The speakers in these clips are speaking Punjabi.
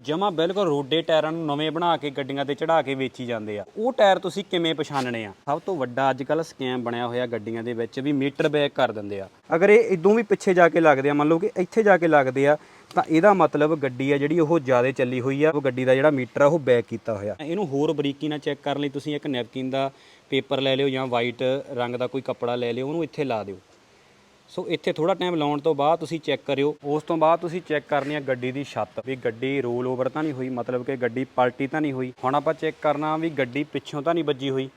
ਜਮਾ ਬਿਲਕੁਲ ਰੋਡੇ ਟਾਇਰਾਂ ਨੂੰ ਨਵੇਂ ਬਣਾ ਕੇ ਗੱਡੀਆਂ ਤੇ ਚੜਾ ਕੇ ਵੇਚੀ ਜਾਂਦੇ ਆ। ਉਹ ਟਾਇਰ ਤੁਸੀਂ ਕਿਵੇਂ ਪਛਾਣਨੇ ਆ? ਸਭ ਤੋਂ ਵੱਡਾ ਅੱਜ ਕੱਲ ਸਕੈਮ ਬਣਿਆ ਹੋਇਆ ਗੱਡੀਆਂ ਦੇ ਵਿੱਚ ਵੀ ਮੀਟਰ ਬੈਕ ਕਰ ਦਿੰਦੇ ਆ। ਅਗਰ ਇਹ ਇਦੋਂ ਵੀ ਪਿੱਛੇ ਜਾ ਕੇ ਲੱਗਦੇ ਆ, ਮੰਨ ਲਓ ਕਿ ਇੱਥੇ ਜਾ ਕੇ ਲੱਗਦੇ ਆ, ਤਾਂ ਇਹਦਾ ਮਤਲਬ ਗੱਡੀ ਆ ਜਿਹੜੀ ਉਹ ਜ਼ਿਆਦਾ ਚੱਲੀ ਹੋਈ ਆ। ਉਹ ਗੱਡੀ ਦਾ ਜਿਹੜਾ ਮੀਟਰ ਆ, ਉਹ ਬੈਕ ਕੀਤਾ ਹੋਇਆ। ਇਹਨੂੰ ਹੋਰ ਬਰੀਕੀ ਨਾਲ ਚੈੱਕ ਕਰਨ ਲਈ ਤੁਸੀਂ ਇੱਕ ਨੈਪਕਿਨ ਦਾ ਪੇਪਰ ਲੈ ਲਿਓ ਜਾਂ ਵਾਈਟ ਰੰਗ ਦਾ ਕੋਈ ਕੱਪੜਾ ਲੈ ਲਿਓ, ਉਹਨੂੰ ਇੱਥੇ ਲਾ ਦਿਓ। ਸੋ ਇੱਥੇ ਥੋੜਾ ਟਾਈਮ ਲਾਉਣ ਤੋਂ ਬਾਅਦ ਤੁਸੀਂ ਚੈੱਕ ਕਰਿਓ। ਉਸ ਤੋਂ ਬਾਅਦ ਤੁਸੀਂ ਚੈੱਕ ਕਰਨੀ ਹੈ ਗੱਡੀ ਦੀ ਛੱਤ। ਵੀ ਗੱਡੀ ਰੋਲ ਓਵਰ ਤਾਂ ਨਹੀਂ ਹੋਈ, ਮਤਲਬ ਕਿ ਗੱਡੀ ਪਲਟੀ ਤਾਂ ਨਹੀਂ ਹੋਈ। ਹੁਣ ਆਪਾਂ ਚੈੱਕ ਕਰਨਾ ਵੀ ਗੱਡੀ ਪਿੱਛੋਂ ਤਾਂ ਨਹੀਂ ਵੱਜੀ ਹੋਈ।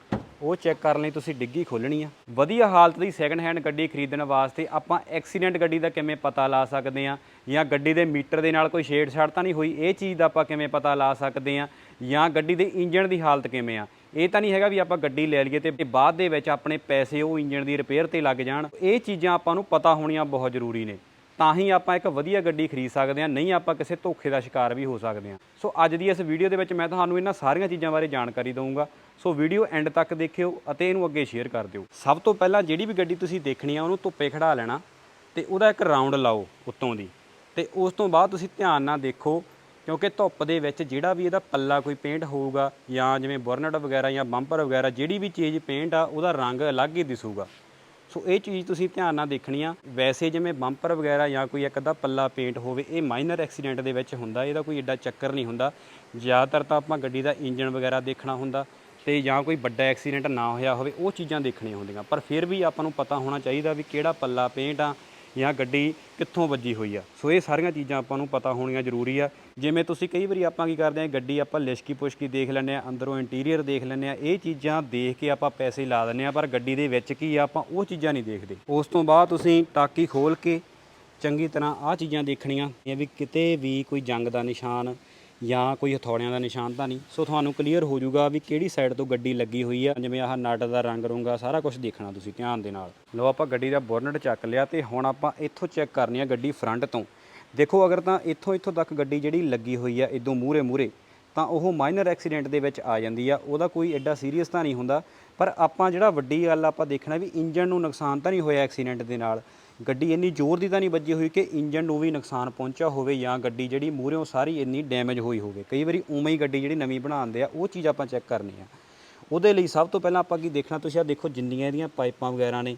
ਉਹ ਚੈੱਕ ਕਰਨ ਲਈ ਤੁਸੀਂ ਡਿੱਗੀ ਖੋਲਣੀ ਆ। ਵਧੀਆ ਹਾਲਤ ਦੀ ਸੈਕੰਡ ਹੈਂਡ ਗੱਡੀ ਖਰੀਦਣ ਵਾਸਤੇ ਆਪਾਂ ਐਕਸੀਡੈਂਟ ਗੱਡੀ ਦਾ ਕਿਵੇਂ ਪਤਾ ਲਾ ਸਕਦੇ ਆ? ਜਾਂ ਗੱਡੀ ਦੇ ਮੀਟਰ ਦੇ ਨਾਲ ਕੋਈ ਛੇੜਛਾੜ ਤਾਂ ਨਹੀਂ ਹੋਈ? ਇਹ ਚੀਜ਼ ਦਾ ਆਪਾਂ ਕਿਵੇਂ ਪਤਾ ਲਾ ਸਕਦੇ ਆ? ਜਾਂ ਗੱਡੀ ਦੇ ਇੰਜਣ ਦੀ ਹਾਲਤ ਕਿਵੇਂ ਆ? ਇਹ ਤਾਂ ਨਹੀਂ ਹੈਗਾ ਵੀ ਆਪਾਂ ਗੱਡੀ ਲੈ ਲਈਏ ਤੇ ਬਾਅਦ ਦੇ ਵਿੱਚ ਆਪਣੇ ਪੈਸੇ ਉਹ ਇੰਜਣ ਦੀ ਰਿਪੇਅਰ ਤੇ ਲੱਗ ਜਾਣ। ਇਹ ਚੀਜ਼ਾਂ ਆਪਾਂ ਨੂੰ ਪਤਾ ਹੋਣੀਆਂ ਬਹੁਤ ਜ਼ਰੂਰੀ ਨੇ। ਤਾਂ ਹੀ ਆਪਾਂ ਇੱਕ ਵਧੀਆ ਗੱਡੀ ਖਰੀਦ ਸਕਦੇ ਹਾਂ, ਨਹੀਂ ਆਪਾਂ ਕਿਸੇ ਧੋਖੇ ਦਾ ਸ਼ਿਕਾਰ ਵੀ ਹੋ ਸਕਦੇ ਹਾਂ। ਸੋ ਅੱਜ ਦੀ ਇਸ ਵੀਡੀਓ ਦੇ ਵਿੱਚ ਮੈਂ ਤੁਹਾਨੂੰ ਇਹਨਾਂ ਸਾਰੀਆਂ ਚੀਜ਼ਾਂ ਬਾਰੇ ਜਾਣਕਾਰੀ ਦਊਂਗਾ। ਸੋ ਵੀਡੀਓ ਐਂਡ ਤੱਕ ਦੇਖਿਓ ਅਤੇ ਇਹਨੂੰ ਅੱਗੇ ਸ਼ੇਅਰ ਕਰ ਦਿਓ। ਸਭ ਤੋਂ ਪਹਿਲਾਂ ਜਿਹੜੀ ਵੀ ਗੱਡੀ ਤੁਸੀਂ ਦੇਖਣੀ ਆ, ਉਹਨੂੰ ਧੁੱਪੇ ਖੜਾ ਲੈਣਾ ਤੇ ਉਹਦਾ ਇੱਕ ਰਾਉਂਡ ਲਾਓ ਉੱਤੋਂ ਦੀ। ਤੇ ਉਸ ਤੋਂ ਬਾਅਦ ਤੁਸੀਂ ਧਿਆਨ ਨਾਲ ਦੇਖੋ ਕਿਉਂਕਿ ਧੁੱਪ ਦੇ ਵਿੱਚ ਜਿਹੜਾ ਵੀ ਇਹਦਾ ਪੱਲਾ ਕੋਈ ਪੇਂਟ ਹੋਊਗਾ ਜਾਂ ਜਿਵੇਂ ਬੋਰਨਟ ਵਗੈਰਾ ਜਾਂ ਬੰਪਰ ਵਗੈਰਾ, ਜਿਹੜੀ ਵੀ ਚੀਜ਼ ਪੇਂਟ ਆ, ਉਹਦਾ ਰੰਗ ਅਲੱਗ ਹੀ ਦਿਸੂਗਾ। ਸੋ ਇਹ ਚੀਜ਼ ਤੁਸੀਂ ਧਿਆਨ ਨਾਲ ਦੇਖਣੀ ਆ। ਵੈਸੇ ਜਿਵੇਂ ਬੰਪਰ ਵਗੈਰਾ ਜਾਂ ਕੋਈ ਇੱਕ ਅੱਧਾ ਪੱਲਾ ਪੇਂਟ ਹੋਵੇ, ਇਹ ਮਾਈਨਰ ਐਕਸੀਡੈਂਟ ਦੇ ਵਿੱਚ ਹੁੰਦਾ, ਇਹਦਾ ਕੋਈ ਏਡਾ ਚੱਕਰ ਨਹੀਂ ਹੁੰਦਾ। ਜ਼ਿਆਦਾਤਰ ਤਾਂ ਆਪਾਂ ਗੱਡੀ ਦਾ ਇੰਜਨ ਵਗੈਰਾ ਦੇਖਣਾ ਹੁੰਦਾ ਤੇ ਜਾਂ ਕੋਈ ਵੱਡਾ ਐਕਸੀਡੈਂਟ ਨਾ ਹੋਇਆ ਹੋਵੇ, ਉਹ ਚੀਜ਼ਾਂ ਦੇਖਣੀਆਂ ਹੁੰਦੀਆਂ। ਪਰ ਫਿਰ ਵੀ ਆਪਾਂ ਨੂੰ ਪਤਾ ਹੋਣਾ ਚਾਹੀਦਾ ਵੀ ਕਿਹੜਾ ਪੱਲਾ ਪੇਂਟ ਆ ਜਾਂ ਗੱਡੀ ਕਿੱਥੋਂ ਵੱਜੀ ਹੋਈ ਆ। ਸੋ ਇਹ ਸਾਰੀਆਂ ਚੀਜ਼ਾਂ ਆਪਾਂ ਨੂੰ ਪਤਾ ਹੋਣੀਆਂ ਜ਼ਰੂਰੀ ਆ। ਜਿਵੇਂ ਤੁਸੀਂ ਕਈ ਵਾਰੀ ਆਪਾਂ ਕੀ ਕਰਦੇ ਆ, ਗੱਡੀ ਆਪਾਂ ਲਿਸ਼ਕੀ ਪੁਸ਼ਕੀ ਦੇਖ ਲੈਂਦੇ ਆ, ਅੰਦਰੋਂ ਇੰਟੀਰੀਅਰ ਦੇਖ ਲੈਂਦੇ ਆ, ਇਹ ਚੀਜ਼ਾਂ ਦੇਖ ਕੇ ਆਪਾਂ ਪੈਸੇ ਲਾ ਦਿੰਦੇ ਆ, ਪਰ ਗੱਡੀ ਦੇ ਵਿੱਚ ਕੀ ਆ, ਆਪਾਂ ਉਹ ਚੀਜ਼ਾਂ ਨਹੀਂ ਦੇਖਦੇ। ਉਸ ਤੋਂ ਬਾਅਦ ਤੁਸੀਂ ਟਾਕੀ ਖੋਲ ਕੇ ਚੰਗੀ ਤਰ੍ਹਾਂ ਆਹ ਚੀਜ਼ਾਂ ਦੇਖਣੀਆਂ ਇਹ ਵੀ ਕਿਤੇ ਵੀ ਕੋਈ ਜੰਗ ਦਾ ਨਿਸ਼ਾਨ ਜਾਂ ਕੋਈ ਹਥੌੜਿਆਂ ਦਾ ਨਿਸ਼ਾਨ ਤਾਂ ਨਹੀਂ। ਸੋ ਤੁਹਾਨੂੰ ਕਲੀਅਰ ਹੋ ਜਾਊਗਾ ਵੀ ਕਿਹੜੀ ਸਾਈਡ ਤੋਂ ਗੱਡੀ ਲੱਗੀ ਹੋਈ ਆ, ਜਿਵੇਂ ਆਹ ਨਟ ਦਾ ਰੰਗ ਰੂੰਗਾ, ਸਾਰਾ ਕੁਝ ਦੇਖਣਾ ਤੁਸੀਂ ਧਿਆਨ ਦੇ ਨਾਲ। ਲਓ, ਆਪਾਂ ਗੱਡੀ ਦਾ ਬੋਰਨਟ ਚੱਕ ਲਿਆ ਤੇ ਹੁਣ ਆਪਾਂ ਇੱਥੋਂ ਚੈੱਕ ਕਰਨੀ ਆ ਗੱਡੀ ਫਰੰਟ ਤੋਂ। ਦੇਖੋ, ਅਗਰ ਤਾਂ ਇੱਥੋਂ ਇੱਥੋਂ ਤੱਕ ਗੱਡੀ ਜਿਹੜੀ ਲੱਗੀ ਹੋਈ ਆ ਇਦੋਂ ਮੂਰੇ ਮੂਰੇ ਤਾਂ ਉਹ ਮਾਈਨਰ ਐਕਸੀਡੈਂਟ ਦੇ ਵਿੱਚ ਆ ਜਾਂਦੀ ਆ। ਉਹਦਾ ਕੋਈ ਐਡਾ ਸੀਰੀਅਸ ਤਾਂ ਨਹੀਂ ਹੁੰਦਾ। ਪਰ ਆਪਾਂ ਜਿਹੜਾ ਵੱਡੀ ਗੱਲ ਆਪਾਂ ਦੇਖਣਾ ਵੀ ਇੰਜਨ ਨੂੰ ਨੁਕਸਾਨ ਤਾਂ ਨਹੀਂ ਹੋਇਆ ਐਕਸੀਡੈਂਟ ਦੇ ਨਾਲ। ਗੱਡੀ ਇੰਨੀ ਜ਼ੋਰ ਦੀ ਤਾਂ ਨਹੀਂ ਵੱਜੀ ਹੋਈ ਕਿ ਇੰਜਨ ਨੂੰ ਵੀ ਨੁਕਸਾਨ ਪਹੁੰਚਿਆ ਹੋਵੇ ਜਾਂ ਗੱਡੀ ਜਿਹੜੀ ਮੂਹਰੇੋਂ ਸਾਰੀ ਇੰਨੀ ਡੈਮੇਜ ਹੋਈ ਹੋਵੇ। ਕਈ ਵਾਰੀ ਉਵੇਂ ਹੀ ਗੱਡੀ ਜਿਹੜੀ ਨਵੀਂ ਬਣਾਉਂਦੇ ਆ, ਉਹ ਚੀਜ਼ ਆਪਾਂ ਚੈੱਕ ਕਰਨੀ ਆ। ਉਹਦੇ ਲਈ ਸਭ ਤੋਂ ਪਹਿਲਾਂ ਆਪਾਂ ਕੀ ਦੇਖਣਾ, ਤੁਸੀਂ ਆ ਦੇਖੋ ਜਿੰਨੀਆਂ ਇਹਦੀਆਂ ਪਾਈਪਾਂ ਵਗੈਰਾ ਨੇ,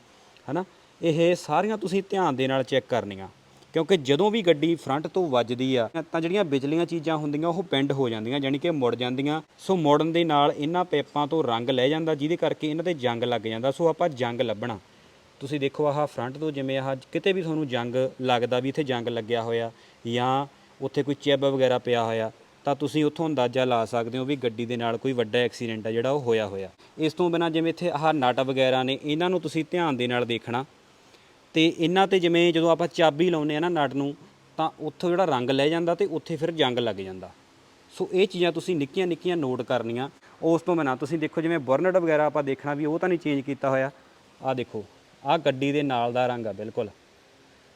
ਹਨਾ? ਇਹ ਸਾਰੀਆਂ ਤੁਸੀਂ ਧਿਆਨ ਦੇ ਨਾਲ ਚੈੱਕ ਕਰਨੀਆਂ। ਕਿਉਂਕਿ ਜਦੋਂ ਵੀ ਗੱਡੀ ਫਰੰਟ ਤੋਂ ਵੱਜਦੀ ਆ, ਤਾਂ ਜਿਹੜੀਆਂ ਬਿਜਲੀਆਂ ਚੀਜ਼ਾਂ ਹੁੰਦੀਆਂ, ਉਹ ਬੈਂਡ ਹੋ ਜਾਂਦੀਆਂ, ਯਾਨੀ ਕਿ ਮੁੜ ਜਾਂਦੀਆਂ। ਸੋ ਮੁੜਨ ਦੇ ਨਾਲ ਇਹਨਾਂ ਪਾਈਪਾਂ ਤੋਂ ਰੰਗ ਲੈ ਜਾਂਦਾ, ਜਿਹਦੇ ਕਰਕੇ ਇਹਨਾਂ ਤੇ ਜੰਗ ਲੱਗ ਜਾਂਦਾ। ਸੋ ਆਪਾਂ ਜੰਗ ਲੱਭਣਾ। ਤੁਸੀਂ ਦੇਖੋ ਆਹ ਫਰੰਟ ਤੋਂ ਜਿਵੇਂ ਆਹ ਕਿਤੇ ਵੀ ਤੁਹਾਨੂੰ ਜੰਗ ਲੱਗਦਾ ਵੀ ਇੱਥੇ ਜੰਗ ਲੱਗਿਆ ਹੋਇਆ ਜਾਂ ਉੱਥੇ ਕੋਈ ਚਿੱਬ ਵਗੈਰਾ ਪਿਆ ਹੋਇਆ, ਤਾਂ ਤੁਸੀਂ ਉੱਥੋਂ ਅੰਦਾਜ਼ਾ ਲਾ ਸਕਦੇ ਹੋ ਵੀ ਗੱਡੀ ਦੇ ਨਾਲ ਕੋਈ ਵੱਡਾ ਐਕਸੀਡੈਂਟ ਆ ਜਿਹੜਾ ਉਹ ਹੋਇਆ ਹੋਇਆ। ਇਸ ਤੋਂ ਬਿਨਾ ਜਿਵੇਂ ਇੱਥੇ ਆਹ ਨਟ ਵਗੈਰਾ ਨੇ, ਇਹਨਾਂ ਨੂੰ ਤੁਸੀਂ ਧਿਆਨ ਦੇ ਨਾਲ ਦੇਖਣਾ। ਤੇ ਇਹਨਾਂ ਤੇ ਜਿਵੇਂ ਜਦੋਂ ਆਪਾਂ ਚਾਬੀ ਲਾਉਂਦੇ ਆ ਨਾ ਨਟ ਨੂੰ, ਤਾਂ ਉੱਥੋਂ ਜਿਹੜਾ ਰੰਗ ਲੈ ਜਾਂਦਾ ਤੇ ਉੱਥੇ ਫਿਰ ਜੰਗ ਲੱਗ ਜਾਂਦਾ। ਸੋ ਇਹ ਚੀਜ਼ਾਂ ਤੁਸੀਂ ਨਿੱਕੀਆਂ ਨਿੱਕੀਆਂ ਨੋਟ ਕਰਨੀਆਂ। ਉਸ ਤੋਂ ਬਿਨਾ ਤੁਸੀਂ ਦੇਖੋ ਜਿਵੇਂ ਬਰਨਟ ਵਗੈਰਾ ਆਪਾਂ ਦੇਖਣਾ ਵੀ ਉਹ ਤਾਂ ਨਹੀਂ ਚੇਂਜ ਕੀਤਾ ਹੋਇਆ। ਆਹ ਦੇਖੋ। ਆਹ ਗੱਡੀ ਦੇ ਨਾਲ ਦਾ ਰੰਗ ਆ, ਬਿਲਕੁਲ।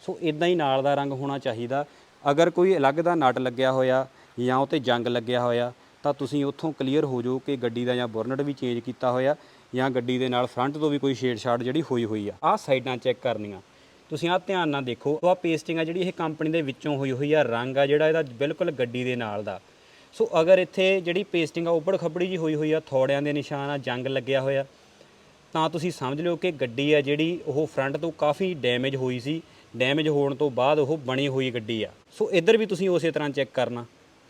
ਸੋ ਇਦਾਂ ਹੀ ਨਾਲ ਦਾ ਰੰਗ ਹੋਣਾ ਚਾਹੀਦਾ। ਅਗਰ ਕੋਈ ਅਲੱਗ ਦਾ ਨਟ ਲੱਗਿਆ ਹੋਇਆ ਜਾਂ ਉਹ 'ਤੇ ਜੰਗ ਲੱਗਿਆ ਹੋਇਆ, ਤਾਂ ਤੁਸੀਂ ਉੱਥੋਂ ਕਲੀਅਰ ਹੋ ਜਾਓ ਕਿ ਗੱਡੀ ਦਾ ਜਾਂ ਬਰਨਟ ਵੀ ਚੇਂਜ ਕੀਤਾ ਹੋਇਆ ਜਾਂ ਗੱਡੀ ਦੇ ਨਾਲ ਫਰੰਟ ਤੋਂ ਵੀ ਕੋਈ ਛੇੜਛਾੜ ਜਿਹੜੀ ਹੋਈ ਹੋਈ ਆ। ਆਹ ਸਾਈਡਾਂ ਚੈੱਕ ਕਰਨੀਆਂ। ਤੁਸੀਂ ਆਹ ਧਿਆਨ ਨਾਲ ਦੇਖੋ, ਆਹ ਪੇਸਟਿੰਗ ਆ ਜਿਹੜੀ ਇਹ ਕੰਪਨੀ ਦੇ ਵਿੱਚੋਂ ਹੋਈ ਹੋਈ ਆ, ਰੰਗ ਆ ਜਿਹੜਾ ਇਹਦਾ ਬਿਲਕੁਲ ਗੱਡੀ ਦੇ ਨਾਲ ਦਾ। ਸੋ ਅਗਰ ਇੱਥੇ ਜਿਹੜੀ ਪੇਸਟਿੰਗ ਆ ਉੱਪੜ ਖੱਬੜੀ ਜੀ ਹੋਈ ਹੋਈ ਆ, ਥੋੜਿਆਂ ਦੇ ਨਿਸ਼ਾਨ ਆ, ਜੰਗ ਲੱਗਿਆ ਹੋਇਆ ਤਾਂ ਤੁਸੀਂ ਸਮਝ ਲਿਓ ਕਿ ਗੱਡੀ ਆ ਜਿਹੜੀ ਉਹ ਫਰੰਟ ਤੋਂ ਕਾਫੀ ਡੈਮੇਜ ਹੋਈ ਸੀ। ਡੈਮੇਜ ਹੋਣ ਤੋਂ ਬਾਅਦ ਉਹ ਬਣੀ ਹੋਈ ਗੱਡੀ ਆ। ਸੋ ਇੱਧਰ ਵੀ ਤੁਸੀਂ ਉਸੇ ਤਰ੍ਹਾਂ ਚੈੱਕ ਕਰਨਾ।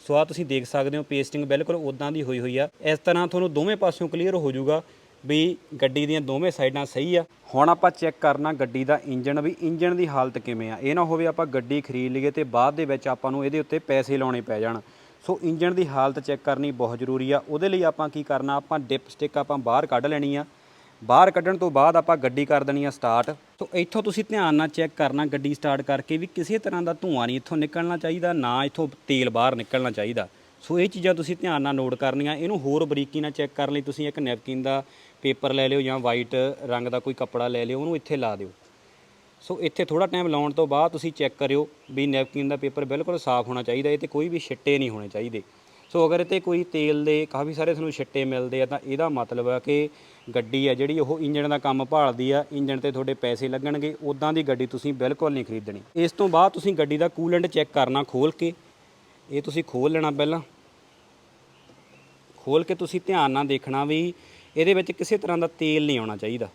ਸੋ ਆ ਤੁਸੀਂ ਦੇਖ ਸਕਦੇ ਹੋ ਪੇਸਟਿੰਗ ਬਿਲਕੁਲ ਉਦਾਂ ਦੀ ਹੋਈ ਹੋਈ ਆ। ਇਸ ਤਰ੍ਹਾਂ ਤੁਹਾਨੂੰ ਦੋਵੇਂ ਪਾਸਿਓਂ ਕਲੀਅਰ ਹੋ ਜਾਊਗਾ ਵੀ ਗੱਡੀ ਦੀਆਂ ਦੋਵੇਂ ਸਾਈਡਾਂ ਸਹੀ ਆ। ਹੁਣ ਆਪਾਂ ਚੈੱਕ ਕਰਨਾ ਗੱਡੀ ਦਾ ਇੰਜਨ ਵੀ ਇੰਜਨ ਦੀ ਹਾਲਤ ਕਿਵੇਂ ਆ। ਇਹ ਨਾ ਹੋਵੇ ਆਪਾਂ ਗੱਡੀ ਖਰੀਦ ਲਈਏ ਤੇ ਬਾਅਦ ਦੇ ਵਿੱਚ ਆਪਾਂ ਨੂੰ ਇਹਦੇ ਉੱਤੇ ਪੈਸੇ ਲਾਉਣੇ ਪੈ ਜਾਣ। ਸੋ ਇੰਜਨ ਦੀ ਹਾਲਤ ਚੈੱਕ ਕਰਨੀ ਬਹੁਤ ਜ਼ਰੂਰੀ ਆ। ਉਹਦੇ ਲਈ ਆਪਾਂ ਕੀ ਕਰਨਾ, ਆਪਾਂ ਡਿਪ ਸਟਿਕ ਆਪਾਂ ਬਾਹਰ ਕੱਢ ਲੈਣੀ ਆ। ਬਾਹਰ ਕੱਢਣ ਤੋਂ ਬਾਅਦ ਆਪਾਂ ਗੱਡੀ ਕਰ ਦੇਣੀ ਆ ਸਟਾਰਟ ਸੋ ਇੱਥੋਂ ਤੁਸੀਂ ਧਿਆਨ ਨਾਲ ਚੈੱਕ ਕਰਨਾ ਗੱਡੀ ਸਟਾਰਟ ਕਰਕੇ ਵੀ ਕਿਸੇ ਤਰ੍ਹਾਂ ਦਾ ਧੂੰਆਂ ਨਹੀਂ ਇੱਥੋਂ ਨਿਕਲਣਾ ਚਾਹੀਦਾ, ਨਾ ਇੱਥੋਂ ਤੇਲ ਬਾਹਰ ਨਿਕਲਣਾ ਚਾਹੀਦਾ। ਸੋ ਇਹ ਚੀਜ਼ਾਂ ਤੁਸੀਂ ਧਿਆਨ ਨਾਲ ਨੋਟ ਕਰਨੀਆਂ। ਇਹਨੂੰ ਹੋਰ ਬਰੀਕੀ ਨਾਲ ਚੈੱਕ ਕਰਨ ਲਈ ਤੁਸੀਂ ਇੱਕ ਨੈਪਕਿਨ ਦਾ ਪੇਪਰ ਲੈ ਲਿਓ ਜਾਂ ਵਾਈਟ ਰੰਗ ਦਾ ਕੋਈ ਕੱਪੜਾ ਲੈ ਲਿਓ, ਉਹਨੂੰ ਇੱਥੇ ਲਾ ਦਿਓ। ਸੋ ਇੱਥੇ ਥੋੜਾ ਟਾਈਮ ਲਾਉਣ ਤੋਂ ਬਾਅਦ ਤੁਸੀਂ ਚੈੱਕ ਕਰਿਓ ਵੀ ਨੈਪਕਿਨ ਦਾ ਪੇਪਰ ਬਿਲਕੁਲ ਸਾਫ਼ ਹੋਣਾ ਚਾਹੀਦਾ, ਇਹ ਤੇ ਕੋਈ ਵੀ ਛਿੱਟੇ ਨਹੀਂ ਹੋਣੇ ਚਾਹੀਦੇ। ਸੋ ਅਗਰ ਇਹ ਤੇ ਕੋਈ ਤੇਲ ਦੇ ਕਾਫੀ ਸਾਰੇ ਤੁਹਾਨੂੰ ਛਿੱਟੇ ਮਿਲਦੇ ਆ, ਤਾਂ ਇਹਦਾ ਮਤਲਬ ਆ ਕਿ ਗੱਡੀ ਆ ਜਿਹੜੀ ਉਹ ਇੰਜਣ ਦਾ ਕੰਮ ਭਾਲਦੀ ਆ, ਇੰਜਣ ਤੇ ਤੁਹਾਡੇ ਪੈਸੇ ਲੱਗਣਗੇ ਉਦਾਂ ਦੀ ਗੱਡੀ ਤੁਸੀਂ ਬਿਲਕੁਲ ਨਹੀਂ ਖਰੀਦਣੀ। ਇਸ ਤੋਂ ਬਾਅਦ ਤੁਸੀਂ ਗੱਡੀ ਦਾ ਕੂਲੈਂਟ ਚੈੱਕ ਕਰਨਾ ਖੋਲ ਕੇ, ਇਹ ਤੁਸੀਂ ਖੋਲ ਲੈਣਾ ਪਹਿਲਾਂ। ਖੋਲ ਕੇ ਤੁਸੀਂ ਧਿਆਨ ਨਾਲ ਦੇਖਣਾ ਵੀ ਇਹਦੇ ਵਿੱਚ ਕਿਸੇ ਤਰ੍ਹਾਂ ਦਾ ਤੇਲ ਨਹੀਂ ਆਉਣਾ ਚਾਹੀਦਾ।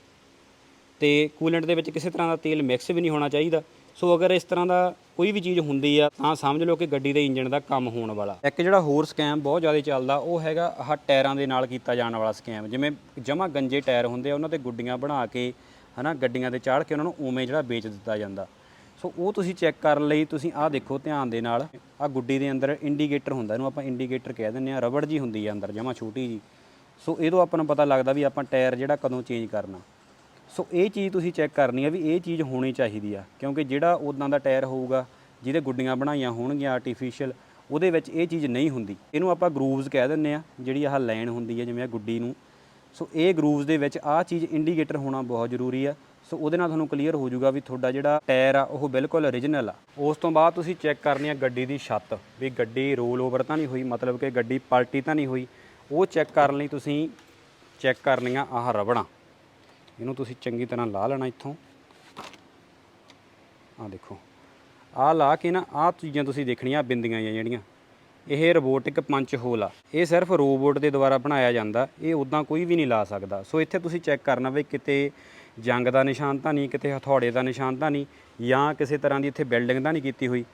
ਤੇ ਕੂਲੈਂਟ ਦੇ ਵਿੱਚ ਕਿਸੇ ਤਰ੍ਹਾਂ ਦਾ ਤੇਲ ਮਿਕਸ ਵੀ ਨਹੀਂ ਹੋਣਾ ਚਾਹੀਦਾ। ਸੋ ਅਗਰ ਇਸ ਤਰ੍ਹਾਂ ਦਾ ਕੋਈ ਵੀ ਚੀਜ਼ ਹੁੰਦੀ ਆ, ਤਾਂ ਸਮਝ ਲਓ ਕਿ ਗੱਡੀ ਦੇ ਇੰਜਣ ਦਾ ਕੰਮ ਹੋਣ ਵਾਲਾ। ਇੱਕ ਜਿਹੜਾ ਹੋਰ ਸਕੈਮ ਬਹੁਤ ਜ਼ਿਆਦਾ ਚੱਲਦਾ, ਉਹ ਹੈਗਾ ਆਹ ਟਾਇਰਾਂ ਦੇ ਨਾਲ ਕੀਤਾ ਜਾਣ ਵਾਲਾ ਸਕੈਮ ਜਿਵੇਂ ਜਮਾ ਗੰਜੇ ਟਾਇਰ ਹੁੰਦੇ ਆ, ਉਹਨਾਂ ਤੇ ਗੁੱਡੀਆਂ ਬਣਾ ਕੇ, ਹਨਾ, ਗੱਡੀਆਂ ਤੇ ਚਾੜ ਕੇ ਉਹਨਾਂ ਨੂੰ ਉਵੇਂ ਜਿਹੜਾ ਵੇਚ ਦਿੱਤਾ ਜਾਂਦਾ। ਸੋ ਉਹ ਤੁਸੀਂ ਚੈੱਕ ਕਰਨ ਲਈ ਤੁਸੀਂ ਆਹ ਦੇਖੋ ਧਿਆਨ ਦੇ ਨਾਲ। ਆਹ ਗੁੱਡੀ ਦੇ ਅੰਦਰ ਇੰਡੀਕੇਟਰ ਹੁੰਦਾ, ਇਹਨੂੰ ਆਪਾਂ ਇੰਡੀਕੇਟਰ ਕਹਿ ਦਿੰਦੇ ਆ ਰਬੜ ਜੀ ਹੁੰਦੀ ਆ ਅੰਦਰ ਜਮਾ ਛੋਟੀ ਜੀ ਸੋ ਇਹਦੋਂ ਆਪਾਂ ਨੂੰ ਪਤਾ ਲੱਗਦਾ ਵੀ ਆਪਾਂ ਟਾਇਰ ਜਿਹੜਾ ਕਦੋਂ ਚੇਂਜ ਕਰਨਾ। ਸੋ ਇਹ ਚੀਜ਼ ਤੁਸੀਂ ਚੈੱਕ ਕਰਨੀ ਆ ਵੀ ਇਹ ਚੀਜ਼ ਹੋਣੀ ਚਾਹੀਦੀ ਆ, ਕਿਉਂਕਿ ਜਿਹੜਾ ਉਦਾਂ ਦਾ ਟਾਇਰ ਹੋਊਗਾ, ਜਿਹਦੇ ਗੁੱਡੀਆਂ ਬਣਾਈਆਂ ਹੋਣਗੀਆਂ ਆਰਟੀਫੀਸ਼ੀਅਲ ਉਹਦੇ ਵਿੱਚ ਇਹ ਚੀਜ਼ ਨਹੀਂ ਹੁੰਦੀ। ਇਹਨੂੰ ਆਪਾਂ ਗਰੂਵਸ ਕਹਿ ਦਿੰਦੇ ਆ, ਜਿਹੜੀ ਆਹ ਲਾਈਨ ਹੁੰਦੀ ਹੈ ਜਿਵੇਂ ਆ ਗੁੱਡੀ ਨੂੰ। ਸੋ ਇਹ ਗਰੂਵਸ ਦੇ ਵਿੱਚ ਆਹ ਚੀਜ਼ ਇੰਡੀਕੇਟਰ ਹੋਣਾ ਬਹੁਤ ਜ਼ਰੂਰੀ ਆ। ਸੋ ਉਹਦੇ ਨਾਲ ਤੁਹਾਨੂੰ ਕਲੀਅਰ ਹੋ ਜਾਊਗਾ ਵੀ ਤੁਹਾਡਾ ਜਿਹੜਾ ਟਾਇਰ ਆ, ਉਹ ਬਿਲਕੁਲ origignal ਆ। ਉਸ ਤੋਂ ਬਾਅਦ ਤੁਸੀਂ ਚੈੱਕ ਕਰਨੀ ਆ ਗੱਡੀ ਦੀ ਛੱਤ, ਵੀ ਗੱਡੀ ਰੋਲ ਓਵਰ ਤਾਂ ਨਹੀਂ ਹੋਈ, ਮਤਲਬ ਕਿ ਗੱਡੀ ਪਲਟੀ ਤਾਂ ਨਹੀਂ ਹੋਈ। ਉਹ ਚੈੱਕ ਕਰਨ ਲਈ ਤੁਸੀਂ ਚੈੱਕ ਕਰਨੀਆਂ ਆਹ ਰਬੜਾਂ। ਇਹਨੂੰ ਤੁਸੀਂ ਚੰਗੀ ਤਰ੍ਹਾਂ ਲਾ ਲੈਣਾ ਇੱਥੋਂ। ਆਹ ਦੇਖੋ। ਆਹ ਲਾ ਕੇ ਨਾ, ਆਹ ਚੀਜ਼ਾਂ ਤੁਸੀਂ ਦੇਖਣੀਆਂ ਬਿੰਦੀਆਂ ਜਿਹੀਆਂ ਜਿਹੜੀਆਂ। ਇਹ ਰੋਬੋਟਿਕ ਪੰਚ ਹੋਲ ਆ। ਇਹ ਸਿਰਫ ਰੋਬੋਟ ਦੇ ਦੁਆਰਾ ਬਣਾਇਆ ਜਾਂਦਾ। ਇਹ ਉਦਾਂ ਕੋਈ ਵੀ ਨਹੀਂ ਲਾ ਸਕਦਾ। ਸੋ ਇੱਥੇ ਤੁਸੀਂ ਚੈੱਕ ਕਰਨਾ ਵੀ ਕਿਤੇ ਜੰਗ ਦਾ ਨਿਸ਼ਾਨ ਤਾਂ ਨਹੀਂ, ਕਿਤੇ ਹਥੌੜੇ ਦਾ ਨਿਸ਼ਾਨ ਤਾਂ ਨਹੀਂ, ਜਾਂ ਕਿਸੇ ਤਰ੍ਹਾਂ ਦੀ ਇੱਥੇ ਬਿਲਡਿੰਗ ਤਾਂ ਨਹੀਂ ਕੀਤੀ ਹੋਈ।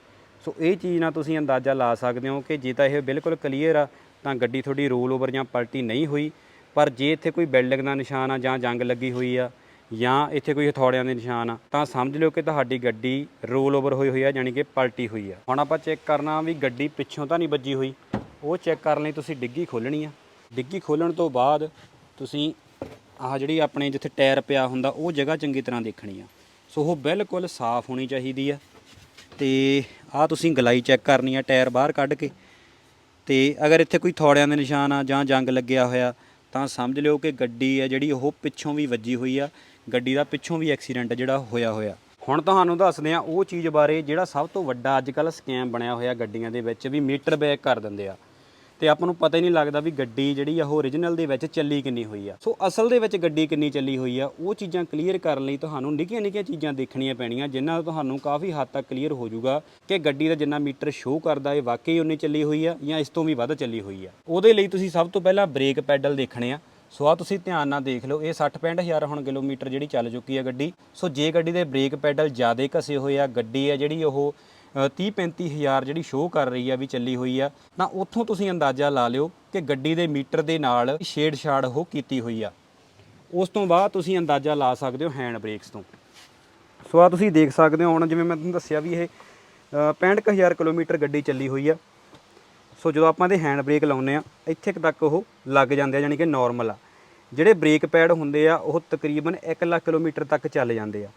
ਸੋ ਇਹ ਚੀਜ਼ ਨਾਲ ਤੁਸੀਂ ਅੰਦਾਜ਼ਾ ਲਾ ਸਕਦੇ ਹੋ ਕਿ ਜੇ ਤਾਂ ਇਹ ਬਿਲਕੁਲ ਕਲੀਅਰ ਆ, ਤਾਂ ਗੱਡੀ ਤੁਹਾਡੀ ਰੋਲ ਓਵਰ ਜਾਂ ਪਲਟੀ ਨਹੀਂ ਹੋਈ। ਪਰ ਜੇ ਇੱਥੇ ਕੋਈ ਬਿਲਡਿੰਗ ਦਾ ਨਿਸ਼ਾਨ ਆ ਜਾਂ ਜੰਗ ਲੱਗੀ ਹੋਈ ਆ ਜਾਂ ਇੱਥੇ ਕੋਈ ਹਥੌੜਿਆਂ ਦੇ ਨਿਸ਼ਾਨ ਆ, ਤਾਂ ਸਮਝ ਲਿਓ ਕਿ ਤੁਹਾਡੀ ਗੱਡੀ ਰੋਲ ਓਵਰ ਹੋਈ ਹੋਈ ਆ ਯਾਨੀ ਕਿ ਪਲਟੀ ਹੋਈ ਆ। ਹੁਣ ਆਪਾਂ ਚੈੱਕ ਕਰਨਾ ਵੀ ਗੱਡੀ ਪਿੱਛੋਂ ਤਾਂ ਨਹੀਂ ਵੱਜੀ ਹੋਈ। ਉਹ ਚੈੱਕ ਕਰਨ ਲਈ ਤੁਸੀਂ ਡਿੱਗੀ ਖੋਲਣੀ ਆ। ਡਿੱਗੀ ਖੋਲਣ ਤੋਂ ਬਾਅਦ ਤੁਸੀਂ ਆਹ ਜਿਹੜੀ ਆਪਣੇ ਜਿੱਥੇ ਟਾਇਰ ਪਿਆ ਹੁੰਦਾ, ਉਹ ਜਗ੍ਹਾ ਚੰਗੀ ਤਰ੍ਹਾਂ ਦੇਖਣੀ ਆ। ਸੋ ਉਹ ਬਿਲਕੁਲ ਸਾਫ਼ ਹੋਣੀ ਚਾਹੀਦੀ ਆ। ਤੇ ਆਹ ਤੁਸੀਂ ਗਲਾਈ ਚੈੱਕ ਕਰਨੀ ਆ ਟਾਇਰ ਬਾਹਰ ਕੱਢ ਕੇ। ਤੇ ਅਗਰ ਇੱਥੇ ਕੋਈ ਥੋੜਿਆਂ ਦੇ ਨਿਸ਼ਾਨ ਆ ਜਾਂ ਜੰਗ ਲੱਗਿਆ ਹੋਇਆ ਤਾਂ ਸਮਝ ਲਿਓ ਕਿ ਗੱਡੀ ਹੈ ਜਿਹੜੀ ਉਹ ਪਿੱਛੋਂ ਵੀ ਵੱਜੀ ਹੋਈ ਆ, ਗੱਡੀ ਦਾ ਪਿੱਛੋਂ ਵੀ ਐਕਸੀਡੈਂਟ ਜਿਹੜਾ ਹੋਇਆ ਹੋਇਆ। ਹੁਣ ਤੁਹਾਨੂੰ ਦੱਸਦੇ ਆ ਉਹ ਚੀਜ਼ ਬਾਰੇ ਜਿਹੜਾ ਸਭ ਤੋਂ ਵੱਡਾ ਅੱਜ ਕੱਲ ਸਕੈਮ ਬਣਿਆ ਹੋਇਆ ਗੱਡੀਆਂ ਦੇ ਵਿੱਚ ਵੀ ਮੀਟਰ ਬੈਕ ਕਰ ਦਿੰਦੇ ਆ। ਤੇ ਆਪਾਂ ਨੂੰ ਪਤਾ ਹੀ ਨਹੀਂ ਲੱਗਦਾ ਵੀ ਗੱਡੀ ਜਿਹੜੀ ਆ ਉਹ origignal ਦੇ ਵਿੱਚ ਚੱਲੀ ਕਿੰਨੀ ਹੋਈ ਆ। ਸੋ ਅਸਲ ਦੇ ਵਿੱਚ ਗੱਡੀ ਕਿੰਨੀ ਚੱਲੀ ਹੋਈ ਆ, ਉਹ ਚੀਜ਼ਾਂ ਕਲੀਅਰ ਕਰਨ ਲਈ ਤੁਹਾਨੂੰ ਨਿੱਕੀਆਂ ਨਿੱਕੀਆਂ ਚੀਜ਼ਾਂ ਦੇਖਣੀਆਂ ਪੈਣੀਆਂ, ਜਿਨ੍ਹਾਂ ਨਾਲ ਤੁਹਾਨੂੰ ਕਾਫੀ ਹੱਦ ਤੱਕ ਕਲੀਅਰ ਹੋ ਜਾਊਗਾ ਕਿ ਗੱਡੀ ਦਾ ਜਿੰਨਾ ਮੀਟਰ ਸ਼ੋਅ ਕਰਦਾ ਇਹ ਵਾਕਈ ਉਨੀ ਚੱਲੀ ਹੋਈ ਆ ਜਾਂ ਇਸ ਤੋਂ ਵੀ ਵੱਧ ਚੱਲੀ ਹੋਈ ਆ। ਉਹਦੇ ਲਈ ਤੁਸੀਂ ਸਭ ਤੋਂ ਪਹਿਲਾਂ ਬ੍ਰੇਕ ਪੈਡਲ ਦੇਖਣੇ ਆ। ਸੋ ਆ ਤੁਸੀਂ ਧਿਆਨ ਨਾਲ ਦੇਖ ਲਓ, ਇਹ 60 65000 ਹੁਣ ਕਿਲੋਮੀਟਰ ਜਿਹੜੀ ਚੱਲ ਚੁੱਕੀ ਹੈ ਗੱਡੀ। ਸੋ ਜੇ ਗੱਡੀ ਦੇ ਬ੍ਰੇਕ ਪੈਡਲ ਜ਼ਿਆਦਾ ਘਸੇ ਹੋਏ ਆ, ਗੱਡੀ ਆ ਜਿਹੜੀ ਉਹ 30 35000 ਜਿਹੜੀ ਸ਼ੋਅ ਕਰ ਰਹੀ ਆ ਵੀ ਚੱਲੀ ਹੋਈ ਆ ਤਾਂ ਉੱਥੋਂ ਤੁਸੀਂ ਅੰਦਾਜ਼ਾ ਲਾ ਲਿਓ ਕਿ ਗੱਡੀ ਦੇ ਮੀਟਰ ਦੇ ਨਾਲ ਛੇੜ ਛਾੜ ਉਹ ਕੀਤੀ ਹੋਈ ਆ। ਉਸ ਤੋਂ ਬਾਅਦ ਤੁਸੀਂ ਅੰਦਾਜ਼ਾ ਲਾ ਸਕਦੇ ਹੋ ਹੈਂਡ ਬ੍ਰੇਕਸ ਤੋਂ। ਸੋ ਆ ਤੁਸੀਂ ਦੇਖ ਸਕਦੇ ਹੋ ਹੁਣ ਜਿਵੇਂ ਮੈਂ ਤੁਹਾਨੂੰ ਦੱਸਿਆ ਵੀ ਇਹ ਅ, 65000 ਕਿਲੋਮੀਟਰ ਗੱਡੀ ਚੱਲੀ ਹੋਈ ਆ। ਸੋ ਜਦੋਂ ਆਪਾਂ ਇਹਦੇ ਹੈਂਡ ਬ੍ਰੇਕ ਲਾਉਨੇ ਆ ਇੱਥੇ ਕੁ ਤੱਕ ਉਹ ਲੱਗ ਜਾਂਦੇ ਆ ਯਾਨੀ ਕਿ ਨਾਰਮਲ ਆ। ਜਿਹੜੇ ਬ੍ਰੇਕ ਪੈਡ ਹੁੰਦੇ ਆ ਉਹ ਤਕਰੀਬਨ 1 ਲੱਖ ਕਿਲੋਮੀਟਰ ਤੱਕ ਚੱਲ ਜਾਂਦੇ ਆ।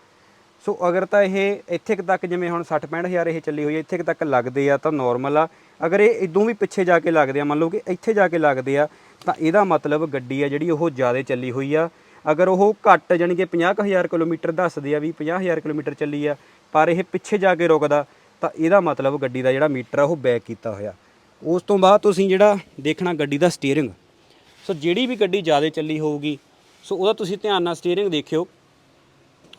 ਸੋ ਅਗਰ ਤਾਂ ਇਹ ਇੱਥੇ ਕੁ ਤੱਕ ਜਿਵੇਂ ਹੁਣ 60 65000 ਇਹ ਚੱਲੀ ਹੋਈ ਹੈ, ਇੱਥੇ ਕੁ ਤੱਕ ਲੱਗਦੇ ਆ ਤਾਂ ਨਾਰਮਲ ਆ। ਅਗਰ ਇਹ ਇਦੋਂ ਵੀ ਪਿੱਛੇ ਜਾ ਕੇ ਲੱਗਦੇ ਆ, ਮੰਨ ਲਓ ਕਿ ਇੱਥੇ ਜਾ ਕੇ ਲੱਗਦੇ ਆ, ਤਾਂ ਇਹਦਾ ਮਤਲਬ ਗੱਡੀ ਆ ਜਿਹੜੀ ਉਹ ਜ਼ਿਆਦਾ ਚੱਲੀ ਹੋਈ ਆ। ਅਗਰ ਉਹ ਘੱਟ ਜਾਣੀ ਕਿ 50000 ਕਿਲੋਮੀਟਰ ਦੱਸਦੇ ਆ ਵੀ 50000 ਕਿਲੋਮੀਟਰ ਚੱਲੀ ਆ, ਪਰ ਇਹ ਪਿੱਛੇ ਜਾ ਕੇ ਰੁਕਦਾ, ਤਾਂ ਇਹਦਾ ਮਤਲਬ ਗੱਡੀ ਦਾ ਜਿਹੜਾ ਮੀਟਰ ਆ, ਉਹ ਬੈਕ ਕੀਤਾ ਹੋਇਆ। ਉਸ ਤੋਂ ਬਾਅਦ ਤੁਸੀਂ ਜਿਹੜਾ ਦੇਖਣਾ ਗੱਡੀ ਦਾ ਸਟੀਅਰਿੰਗ ਸੋ ਜਿਹੜੀ ਵੀ ਗੱਡੀ ਜ਼ਿਆਦਾ ਚੱਲੀ ਹੋਊਗੀ, ਸੋ ਉਹਦਾ ਤੁਸੀਂ ਧਿਆਨ ਨਾਲ ਸਟੀਅਰਿੰਗ ਦੇਖਿਓ।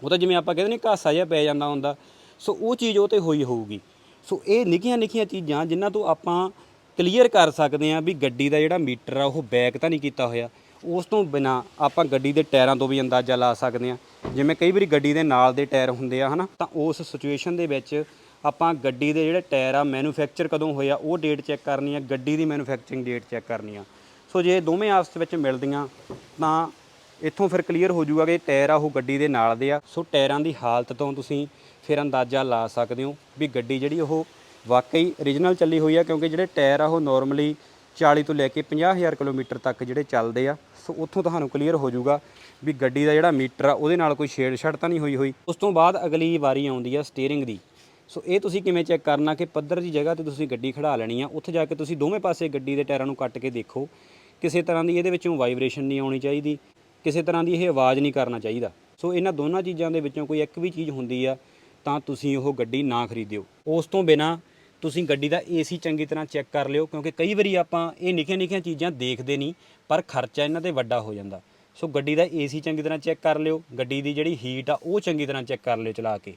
ਉਹ ਤਾਂ ਜਿਵੇਂ ਆਪਾਂ ਕਹਿੰਦੇ ਨੇ ਘਾਸਾ ਜਿਹਾ ਪੈ ਜਾਂਦਾ ਹੁੰਦਾ। ਸੋ ਉਹ ਚੀਜ਼ ਉਹ ਤੇ ਹੋਈ ਹੋਊਗੀ। ਸੋ ਇਹ ਨਿੱਕੀਆਂ ਨਿੱਕੀਆਂ ਚੀਜ਼ਾਂ ਜਿਨ੍ਹਾਂ ਤੋਂ ਆਪਾਂ ਕਲੀਅਰ ਕਰ ਸਕਦੇ ਹਾਂ ਵੀ ਗੱਡੀ ਦਾ ਜਿਹੜਾ ਮੀਟਰ ਆ, ਉਹ ਬੈਕ ਤਾਂ ਨਹੀਂ ਕੀਤਾ ਹੋਇਆ। ਉਸ ਤੋਂ ਬਿਨਾ ਆਪਾਂ ਗੱਡੀ ਦੇ ਟਾਇਰਾਂ ਤੋਂ ਵੀ ਅੰਦਾਜ਼ਾ ਲਾ ਸਕਦੇ ਹਾਂ। ਜਿਵੇਂ ਕਈ ਵਾਰੀ ਗੱਡੀ ਦੇ ਨਾਲ ਦੇ ਟਾਇਰ ਹੁੰਦੇ ਆ, ਹਨਾ। ਤਾਂ ਉਸ ਸਿਚੁਏਸ਼ਨ ਦੇ ਵਿੱਚ ਆਪਾਂ ਗੱਡੀ ਦੇ ਜਿਹੜੇ ਟਾਇਰ ਆ, ਮੈਨੂਫੈਕਚਰ ਕਦੋਂ ਹੋਇਆ ਉਹ ਡੇਟ ਚੈੱਕ ਕਰਨੀ ਆ, ਗੱਡੀ ਦੀ ਮੈਨੂਫੈਕਚਰਿੰਗ ਡੇਟ ਚੈੱਕ ਕਰਨੀ ਆ। ਸੋ ਜੇ ਦੋਵੇਂ ਆਪਸ ਵਿੱਚ ਮਿਲਦੀਆਂ, ਤਾਂ ਇੱਥੋਂ ਫਿਰ ਕਲੀਅਰ ਹੋ ਜਾਊਗਾ ਕਿ ਟਾਇਰ ਆ ਉਹ ਗੱਡੀ ਦੇ ਨਾਲ ਦੇ ਆ। ਸੋ ਟਾਇਰਾਂ ਦੀ ਹਾਲਤ ਤੋਂ ਤੁਸੀਂ ਫਿਰ ਅੰਦਾਜ਼ਾ ਲਾ ਸਕਦੇ ਹੋ ਵੀ ਗੱਡੀ ਜਿਹੜੀ ਉਹ ਵਾਕਈ origignal ਚੱਲੀ ਹੋਈ ਆ, ਕਿਉਂਕਿ ਜਿਹੜੇ ਟਾਇਰ ਆ ਉਹ ਨਾਰਮਲੀ 40 ਤੋਂ ਲੈ ਕੇ 50000 ਕਿਲੋਮੀਟਰ ਤੱਕ ਜਿਹੜੇ ਚੱਲਦੇ ਆ। ਸੋ ਉੱਥੋਂ ਤੁਹਾਨੂੰ ਕਲੀਅਰ ਹੋ ਜਾਊਗਾ ਵੀ ਗੱਡੀ ਦਾ ਜਿਹੜਾ ਮੀਟਰ ਆ, ਉਹਦੇ ਨਾਲ ਕੋਈ ਛੇੜਛਾੜ ਤਾਂ ਨਹੀਂ ਹੋਈ ਹੋਈ। ਉਸ ਤੋਂ ਬਾਅਦ ਅਗਲੀ ਵਾਰੀ ਆਉਂਦੀ ਆ ਸਟੀਅਰਿੰਗ ਦੀ। ਸੋ ਇਹ ਤੁਸੀਂ ਕਿਵੇਂ ਚੈੱਕ ਕਰਨਾ ਕਿ ਪੱਧਰ ਦੀ ਜਗ੍ਹਾ ਤੇ ਤੁਸੀਂ ਗੱਡੀ ਖੜਾ ਲੈਣੀ ਆ, ਉੱਥੇ ਜਾ ਕੇ ਤੁਸੀਂ ਦੋਵੇਂ ਪਾਸੇ ਗੱਡੀ ਦੇ ਟਾਇਰਾਂ ਨੂੰ ਕੱਟ ਕੇ ਦੇਖੋ। ਕਿਸੇ ਤਰ੍ਹਾਂ ਦੀ ਇਹਦੇ ਵਿੱਚੋਂ ਵਾਈਬ੍ਰੇਸ਼ਨ ਨਹੀਂ ਆਉਣੀ ਚਾਹੀਦੀ। ਕਿਸੇ ਤਰ੍ਹਾਂ ਦੀ ਇਹ ਆਵਾਜ਼ ਨਹੀਂ ਕਰਨਾ ਚਾਹੀਦਾ। ਸੋ ਇਹਨਾਂ ਦੋਨਾਂ ਚੀਜ਼ਾਂ ਦੇ ਵਿੱਚੋਂ ਕੋਈ ਇੱਕ ਵੀ ਚੀਜ਼ ਹੁੰਦੀ ਆ, ਤਾਂ ਤੁਸੀਂ ਉਹ ਗੱਡੀ ਨਾ ਖਰੀਦਿਓ। ਉਸ ਤੋਂ ਬਿਨਾ ਤੁਸੀਂ ਗੱਡੀ ਦਾ ਏਸੀ ਚੰਗੀ ਤਰ੍ਹਾਂ ਚੈੱਕ ਕਰ ਲਿਓ, ਕਿਉਂਕਿ ਕਈ ਵਾਰੀ ਆਪਾਂ ਇਹ ਨਿੱਕੀਆਂ ਨਿੱਕੀਆਂ ਚੀਜ਼ਾਂ ਦੇਖਦੇ ਨਹੀਂ, ਪਰ ਖਰਚਾ ਇਹਨਾਂ ਤੇ ਵੱਡਾ ਹੋ ਜਾਂਦਾ। ਸੋ ਗੱਡੀ ਦਾ ਏਸੀ ਚੰਗੀ ਤਰ੍ਹਾਂ ਚੈੱਕ ਕਰ ਲਿਓ, ਗੱਡੀ ਦੀ ਜਿਹੜੀ ਹੀਟ ਆ ਉਹ ਚੰਗੀ ਤਰ੍ਹਾਂ ਚੈੱਕ ਕਰ ਲਿਓ ਚਲਾ ਕੇ।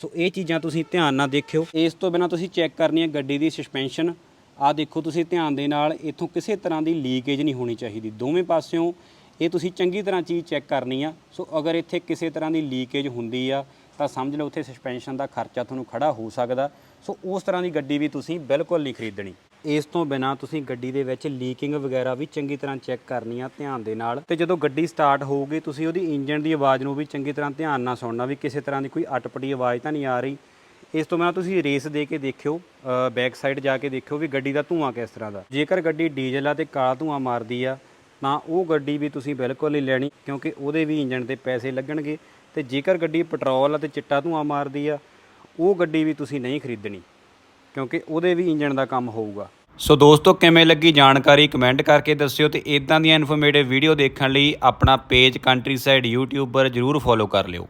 ਸੋ ਇਹ ਚੀਜ਼ਾਂ ਤੁਸੀਂ ਧਿਆਨ ਨਾਲ ਦੇਖਿਓ। ਇਸ ਤੋਂ ਬਿਨਾ ਤੁਸੀਂ ਚੈੱਕ ਕਰਨੀ ਹੈ ਗੱਡੀ ਦੀ ਸਸਪੈਂਸ਼ਨ ਆ ਦੇਖੋ ਤੁਸੀਂ ਧਿਆਨ ਦੇ ਨਾਲ, ਇੱਥੋਂ ਕਿਸੇ ਤਰ੍ਹਾਂ ਦੀ ਲੀਕੇਜ ਨਹੀਂ ਹੋਣੀ ਚਾਹੀਦੀ। ਦੋਵੇਂ ਪਾਸਿਓਂ ਇਹ ਤੁਸੀਂ ਚੰਗੀ ਤਰ੍ਹਾਂ ਚੀਜ਼ ਚੈੱਕ ਕਰਨੀ ਆ। ਸੋ ਅਗਰ ਇੱਥੇ ਕਿਸੇ ਤਰ੍ਹਾਂ ਦੀ ਲੀਕੇਜ ਹੁੰਦੀ ਆ, ਤਾਂ ਸਮਝ ਲਓ ਉੱਥੇ ਸਸਪੈਂਸ਼ਨ ਦਾ ਖਰਚਾ ਤੁਹਾਨੂੰ ਖੜਾ ਹੋ ਸਕਦਾ। ਸੋ ਉਸ ਤਰ੍ਹਾਂ ਦੀ ਗੱਡੀ ਵੀ ਤੁਸੀਂ ਬਿਲਕੁਲ ਨਹੀਂ ਖਰੀਦਣੀ। ਇਸ ਤੋਂ ਬਿਨਾ ਤੁਸੀਂ ਗੱਡੀ ਦੇ ਵਿੱਚ ਲੀਕਿੰਗ ਵਗੈਰਾ ਵੀ ਚੰਗੀ ਤਰ੍ਹਾਂ ਚੈੱਕ ਕਰਨੀ ਆ ਧਿਆਨ ਦੇ ਨਾਲ। ਤੇ ਜਦੋਂ ਗੱਡੀ ਸਟਾਰਟ ਹੋਊਗੀ, ਤੁਸੀਂ ਉਹਦੀ ਇੰਜਨ ਦੀ ਆਵਾਜ਼ ਨੂੰ ਵੀ ਚੰਗੀ ਤਰ੍ਹਾਂ ਧਿਆਨ ਨਾਲ ਸੁਣਨਾ ਵੀ ਕਿਸੇ ਤਰ੍ਹਾਂ ਦੀ ਕੋਈ ਅਟਪਟੀ ਆਵਾਜ਼ ਤਾਂ ਨਹੀਂ ਆ ਰਹੀ। ਇਸ ਤੋਂ ਬਿਨਾਂ ਤੁਸੀਂ ਰੇਸ ਦੇ ਕੇ ਦੇਖਿਓ ਬੈਕ ਸਾਈਡ ਜਾ ਕੇ ਦੇਖਿਓ ਵੀ ਗੱਡੀ ਦਾ ਧੂਆਂ ਕਿਸ ਤਰ੍ਹਾਂ ਦਾ। ਜੇਕਰ ਗੱਡੀ ਡੀਜ਼ਲ ਆ ਤੇ ਕਾਲਾ ਧੂਆਂ ਮਾਰਦੀ ਆ ਤਾਂ ਉਹ ਗੱਡੀ ਵੀ ਤੁਸੀਂ ਬਿਲਕੁਲ ਹੀ ਲੈਣੀ, ਕਿਉਂਕਿ ਉਹਦੇ ਵੀ ਇੰਜਣ ਤੇ ਪੈਸੇ ਲੱਗਣਗੇ। ਤੇ ਜੇਕਰ ਗੱਡੀ ਪੈਟਰੋਲ ਅਤੇ ਚਿੱਟਾ ਧੂਆਂ ਮਾਰਦੀ ਆ, ਉਹ ਗੱਡੀ ਵੀ ਤੁਸੀਂ ਨਹੀਂ ਖਰੀਦਣੀ, ਕਿਉਂਕਿ ਉਹਦੇ ਵੀ ਇੰਜਣ ਦਾ ਕੰਮ ਹੋਊਗਾ। ਸੋ ਦੋਸਤੋ, ਕਿਵੇਂ ਲੱਗੀ ਜਾਣਕਾਰੀ ਕਮੈਂਟ ਕਰਕੇ ਦੱਸਿਓ ਤੇ ਇਦਾਂ ਦੀਆਂ ਇਨਫੋਰਮੇਟਿਵ ਵੀਡੀਓ ਦੇਖਣ ਲਈ ਆਪਣਾ ਪੇਜ ਕੰਟਰੀ ਸਾਈਡ ਯੂਟਿਊਬਰ ਜਰੂਰ ਫੋਲੋ ਕਰ ਲਿਓ।